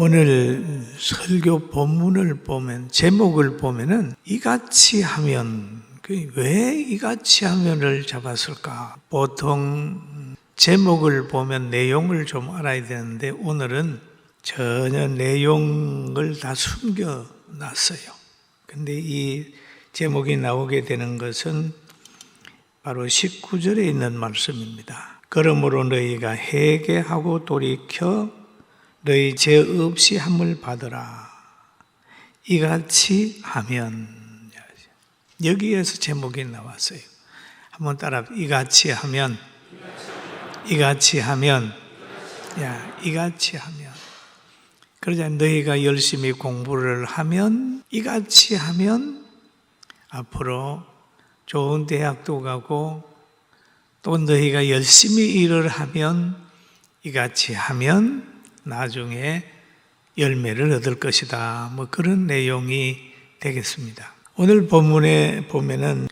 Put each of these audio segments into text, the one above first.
오늘 설교 본문을 보면 제목을 보면은 이같이 하면 그왜 이같이 하면을 잡았을까? 보통 제목을 보면 내용을 좀 알아야 되는데 오늘은 전혀 내용을 다 숨겨 놨어요. 근데 이 제목이 나오게 되는 것은 바로 19절에 있는 말씀입니다. 그러므로 너희가 회개하고 돌이켜 너희 죄 없이 함을 받으라. 이같이 하면 여기에서 제목이 나왔어요. 한번 따라 이같이 하면 이같이 하면 야 이같이 하면 그러자 너희가 열심히 공부를 하면 이같이 하면 앞으로 좋은 대학도 가고 또 너희가 열심히 일을 하면 이같이 하면 나중에 열매를 얻을 것이다. 뭐 그런 내용이 되겠습니다. 오늘 본문에 보면은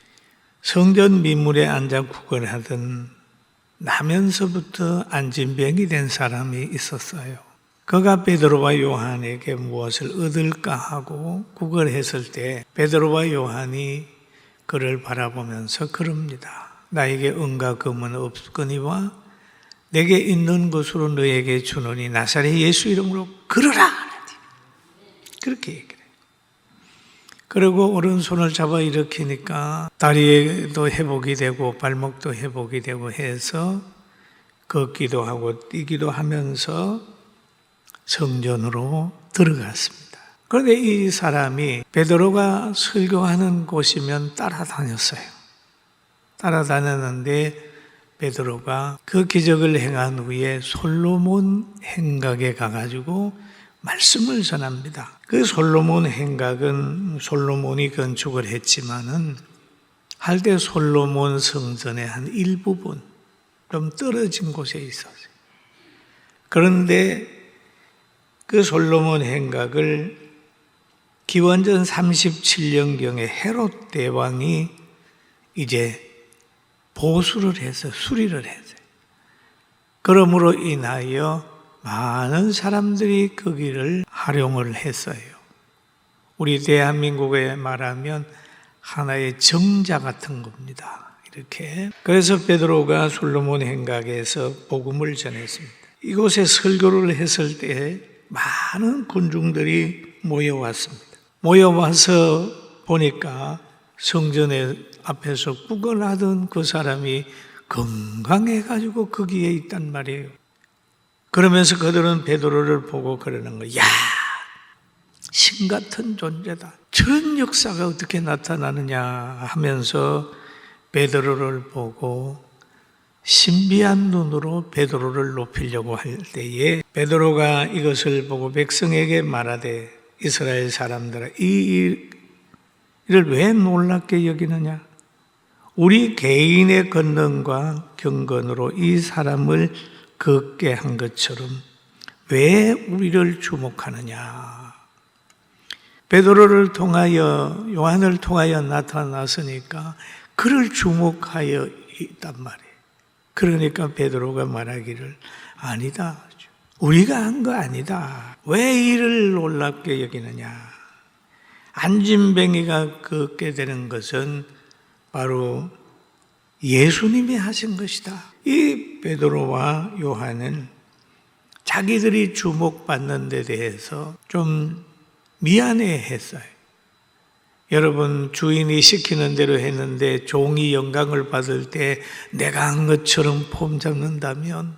성전 민물에 앉아 구걸하던 나면서부터 안진병이 된 사람이 있었어요. 그가 베드로와 요한에게 무엇을 얻을까 하고 구걸했을 때 베드로와 요한이 그를 바라보면서 그럽니다. 나에게 은과 금은 없거니와 내게 있는 것으로 너에게 주노니 나사렛 예수 이름으로 걸어라. 그렇게 얘기해요. 그리고 오른손을 잡아 일으키니까 다리에도 회복이 되고 발목도 회복이 되고 해서 걷기도 하고 뛰기도 하면서 성전으로 들어갔습니다. 그런데 이 사람이 베드로가 설교하는 곳이면 따라다녔어요. 따라다녔는데 베드로가 그 기적을 행한 후에 솔로몬 행각에 가가지고 말씀을 전합니다. 그 솔로몬 행각은 솔로몬이 건축을 했지만은 할때 솔로몬 성전의 한 일부분 좀 떨어진 곳에 있었어요. 그런데 그 솔로몬 행각을 기원전 37년경에 헤롯 대왕이 이제 보수를 해서 수리를 했어요. 그러므로 인하여 많은 사람들이 거기를 활용을 했어요. 우리 대한민국에 말하면 하나의 정자 같은 겁니다. 이렇게. 그래서 베드로가 솔로몬 행각에서 복음을 전했습니다. 이곳에 설교를 했을 때 많은 군중들이 모여왔습니다. 모여와서 보니까 성전에 앞에서 구걸하던 그 사람이 건강해가지고 거기에 있단 말이에요. 그러면서 그들은 베드로를 보고 그러는 거야. 신 같은 존재다. 저런 역사가 어떻게 나타나느냐 하면서 베드로를 보고 신비한 눈으로 베드로를 높이려고 할 때에 베드로가 이것을 보고 백성에게 말하되 이스라엘 사람들아 이 일을 왜 놀랍게 여기느냐? 우리 개인의 권능과 경건으로 이 사람을 걷게 한 것처럼 왜 우리를 주목하느냐? 베드로를 통하여 요한을 통하여 나타났으니까 그를 주목하여 있단 말이에요. 그러니까 베드로가 말하기를 아니다. 우리가 한 거 아니다. 왜 이를 놀랍게 여기느냐? 안진뱅이가 걷게 되는 것은 바로 예수님이 하신 것이다. 이 베드로와 요한은 자기들이 주목받는 데 대해서 좀 미안해 했어요. 여러분, 주인이 시키는 대로 했는데 종이 영광을 받을 때 내가 한 것처럼 폼 잡는다면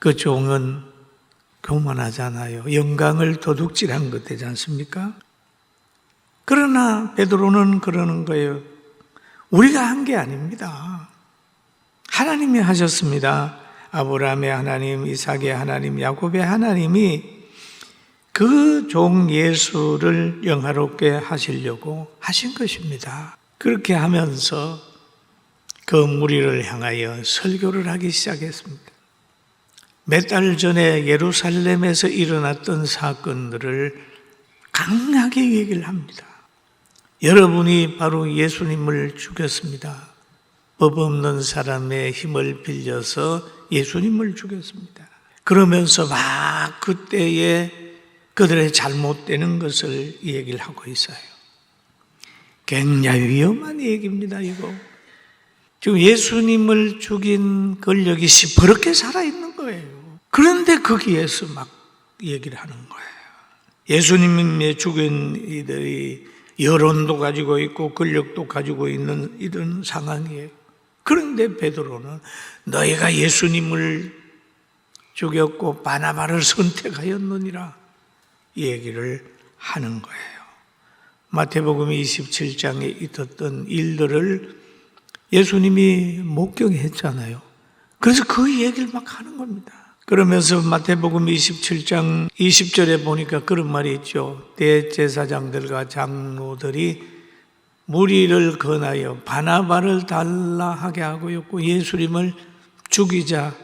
그 종은 교만하잖아요. 영광을 도둑질한 것 되지 않습니까? 그러나 베드로는 그러는 거예요. 우리가 한 게 아닙니다. 하나님이 하셨습니다. 아브라함의 하나님, 이삭의 하나님, 야곱의 하나님이 그 종 예수를 영화롭게 하시려고 하신 것입니다. 그렇게 하면서 그 무리를 향하여 설교를 하기 시작했습니다. 몇 달 전에 예루살렘에서 일어났던 사건들을 강하게 얘기를 합니다. 여러분이 바로 예수님을 죽였습니다. 법 없는 사람의 힘을 빌려서 예수님을 죽였습니다. 그러면서 막 그때에 그들의 잘못되는 것을 얘기를 하고 있어요. 굉장히 위험한 얘기입니다, 이거. 지금 예수님을 죽인 권력이 시퍼렇게 살아있는 거예요. 그런데 거기에서 막 얘기를 하는 거예요. 예수님의 죽인 이들이 여론도 가지고 있고 권력도 가지고 있는 이런 상황이에요. 그런데 베드로는 너희가 예수님을 죽였고 바나바를 선택하였느니라 이 얘기를 하는 거예요. 마태복음 27장에 있었던 일들을 예수님이 목격했잖아요. 그래서 그 얘기를 막 하는 겁니다. 그러면서 마태복음 27장 20절에 보니까 그런 말이 있죠. 대제사장들과 장로들이 무리를 건하여 바나바를 달라 하게 하고였고 예수님을 죽이자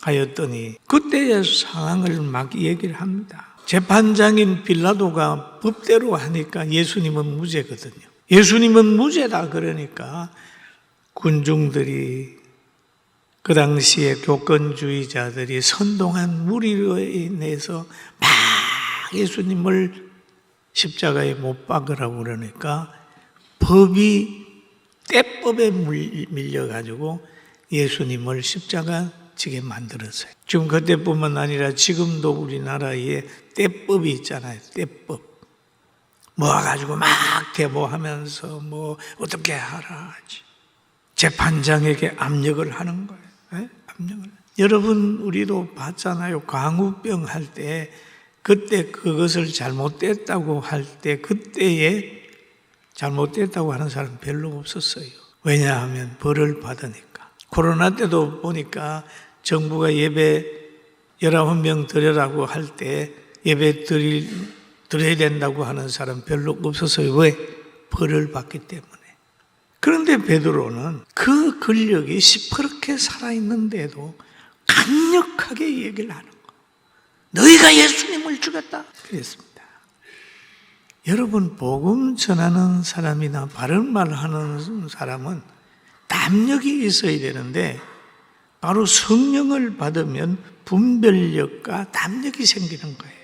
하였더니 그때의 상황을 막 얘기를 합니다. 재판장인 빌라도가 법대로 하니까 예수님은 무죄거든요. 예수님은 무죄다 그러니까 군중들이 그 당시에 교권주의자들이 선동한 무리로 인해서 막 예수님을 십자가에 못 박으라고 그러니까 법이 때법에 밀려가지고 예수님을 십자가 지게 만들었어요. 지금 그때뿐만 아니라 지금도 우리나라에 때법이 있잖아요. 때법. 모아가지고 막 대모하면서 뭐 어떻게 하라 하지. 재판장에게 압력을 하는 거예요. 예? 압력을. 여러분 우리도 봤잖아요. 광우병 할 때 그때 그것을 잘못됐다고 할 때 그때에 잘못됐다고 하는 사람 별로 없었어요. 왜냐하면 벌을 받으니까. 코로나 때도 보니까 정부가 예배 19명 드려라고 할 때 예배 드릴, 드려야 된다고 하는 사람 별로 없었어요. 왜? 벌을 받기 때문에. 그런데 베드로는 그 권력이 시퍼렇게 살아있는데도 강력하게 얘기를 하는 거. 너희가 예수님을 죽였다. 그랬습니다. 여러분, 복음 전하는 사람이나 바른 말 하는 사람은 담력이 있어야 되는데 바로 성령을 받으면 분별력과 담력이 생기는 거예요.